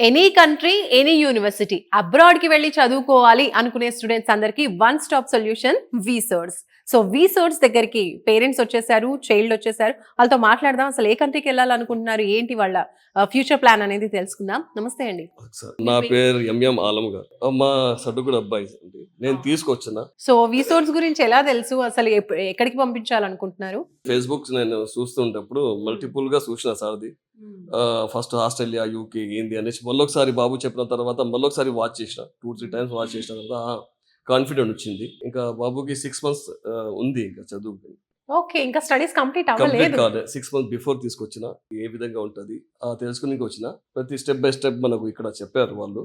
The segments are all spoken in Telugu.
ఎనీ కంట్రీ ఎనీ యూనివర్సిటీ అబ్రాడ్కి వెళ్ళి చదువుకోవాలి అనుకునే స్టూడెంట్స్ అందరికి one stop solution VSource so VSource దగ్గరికి పేరెంట్స్ వచ్చేసారు చైల్డ్ వచ్చేసారు. వాళ్ళతో మాట్లాడదాం అసలు ఏ కంట్రీకి వెళ్ళాలనుకుంటున్నారు ఏంటి వాళ్ళ ఫ్యూచర్ ప్లాన్ అనేది తెలుసుకుందాం. నమస్తే అండి. నా పేరు ఎంఎం ఆలం గారు. మా అబ్బాయి అండి. నేను తీసుకొచ్చిన. సో వీసోర్స్ గురించి ఎలా తెలుసు? అసలు ఎక్కడికి పంపించాలనుకుంటున్నారు? ఫేస్బుక్ నేను చూస్తుంటప్పుడు మల్టిపుల్గా చూసిన సార్ది. ఫస్ట్ ఆస్ట్రేలియా యూకే ఏంది అనేసి మళ్ళొకసారి బాబు చెప్పిన తర్వాత మళ్ళొకసారి వాచ్ చేసిన. టూ త్రీ టైమ్స్ వాచ్ చేసిన తర్వాత కాన్ఫిడెంట్ వచ్చింది. ఇంకా బాబుకి సిక్స్ మంత్స్ ఉంది ఇంకా చదువు ఓకే ఇంకా స్టడీస్ కంప్లీట్ కంప్లీట్ కాలే. సిక్స్ మంత్స్ బిఫోర్ తీసుకొచ్చిన ఏ విధంగా ఉంటది తెలుసుకుని వచ్చిన. ప్రతి స్టెప్ బై స్టెప్ మనకు ఇక్కడ చెప్పారు వాళ్ళు.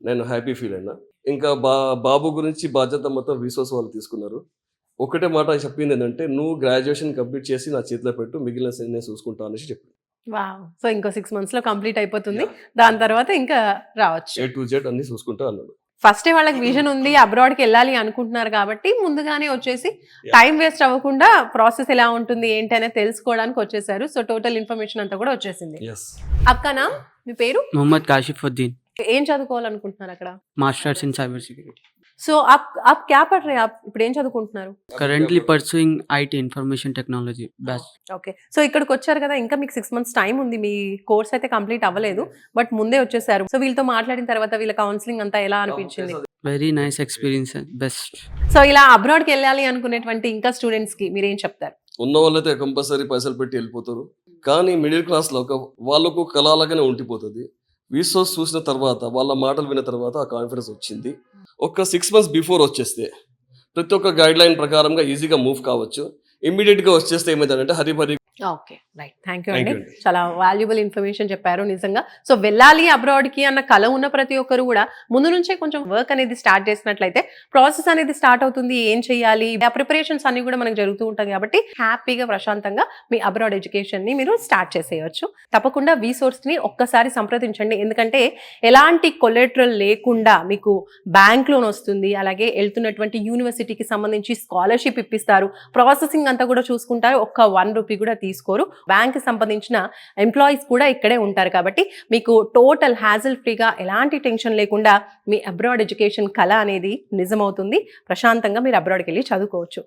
నేను హ్యాపీ ఫీల్ అయినా. ఇంకా బా బాబు గురించి బాధ్యత మొత్తం రిసోర్స్ వాళ్ళు తీసుకున్నారు. ఒకటే మాట చెప్పింది ఏంటంటే నువ్వు గ్రాడ్యుయేషన్ కంప్లీట్ చేసి నా చేతిలో పెట్టు మిగిలిన నేను చూసుకుంటా అనేసి చెప్పి వావ్. సో ఇంకో సిక్స్ మంత్స్లో కంప్లీట్ అయిపోతుంది. దాని తర్వాత ఇంకా రావచ్చు. అన్ని చూసుకుంటా అన్నాడు ఫస్ట్ వాళ్ళకి విజన్ ఉంది అబ్రాడ్కి వెళ్ళాలి అనుకుంటున్నారు కాబట్టి ముందుగానే వచ్చేసి టైం వేస్ట్ అవ్వకుండా ప్రాసెస్ ఎలా ఉంటుంది ఏంటి అనేది తెలుసుకోవడానికి వచ్చేసారు. సో టోటల్ ఇన్ఫర్మేషన్ అంతా కూడా వచ్చేసింది. అక్క మీ పేరు? మొహమ్మద్ కాషిఫ్ ఏం చదువుకోవాలనుకుంటున్నారు అక్కడ? Masters in cyber security so up అప్ క్యా పడ్ రే ఆప్? ఇప్పుడు ఏం చదువుకుంటున్నారు? Currently pursuing IT information technology batch okay so ఇక్కడికి వచ్చారు కదా ఇంకా మీకు సిక్స్ మంత్స్ టైం ఉంది మీ కోర్స్ అయితే కంప్లీట్ అవ్వలేదు బట్ ముందే వచ్చేసారు. సో వీళ్ళతో మాట్లాడిన తర్వాత వీళ్ళ కౌన్సిలింగ్ అంతా ఎలా అనిపించింది? Very nice experience best. So ఇలా అబ్రాడ్కి వెళ్ళాలి అనుకునేటువంటి ఇంకా స్టూడెంట్స్కి మీరు ఏం చెప్తారు? ఉన్న వాళ్ళైతే కంపల్సరీ పైసలు పెట్టి వెళ్ళిపోతారు. కానీ మిడిల్ క్లాస్లో ఒక వాళ్ళకు కళలాగానే ఉండిపోతుంది. వీసోస్ చూసిన తర్వాత వాళ్ళ మాటలు విన్న తర్వాత ఆ కాన్ఫిడెన్స్ వచ్చింది. ఒక సిక్స్ మంత్స్ బిఫోర్ వచ్చేస్తే ప్రతి ఒక్క గైడ్ లైన్ ప్రకారంగా ఈజీగా మూవ్ కావచ్చు. ఇమ్మీడియట్గా వచ్చేస్తే ఏమైందంటే Hari okay. Right. Thank you అండి. చాలా వాల్యుబుల్ ఇన్ఫర్మేషన్ చెప్పారు నిజంగా. సో వెళ్ళాలి అబ్రాడ్కి అన్న కళ ఉన్న ప్రతి ఒక్కరు కూడా ముందు నుంచే కొంచెం వర్క్ అనేది స్టార్ట్ చేసినట్లయితే ప్రాసెస్ అనేది స్టార్ట్ అవుతుంది ఏం చేయాలి ఆ ప్రిపరేషన్స్ అన్ని కూడా మనకు జరుగుతూ ఉంటాయి కాబట్టి హ్యాపీగా ప్రశాంతంగా మీ అబ్రాడ్ ఎడ్యుకేషన్ని మీరు స్టార్ట్ చేసేయచ్చు. తప్పకుండా వి సోర్స్ని ఒక్కసారి సంప్రదించండి. ఎందుకంటే ఎలాంటి కొలెట్రల్ లేకుండా మీకు బ్యాంక్ లోన్ వస్తుంది అలాగే వెళ్తున్నటువంటి యూనివర్సిటీకి సంబంధించి స్కాలర్షిప్ ఇప్పిస్తారు. ప్రాసెసింగ్ అంతా కూడా చూసుకుంటారు ఒక్క వన్ రూపీ కూడా తీసుకోరు. బ్యాంక్ సంబంధించిన ఎంప్లాయీస్ కూడా ఇక్కడే ఉంటారు కాబట్టి మీకు టోటల్ హ్యాజిల్ ఫ్రీగా ఎలాంటి టెన్షన్ లేకుండా మీ అబ్రాడ్ ఎడ్యుకేషన్ కళ అనేది నిజమవుతుంది. ప్రశాంతంగా మీరు అబ్రాడ్కి వెళ్ళి చదువుకోవచ్చు.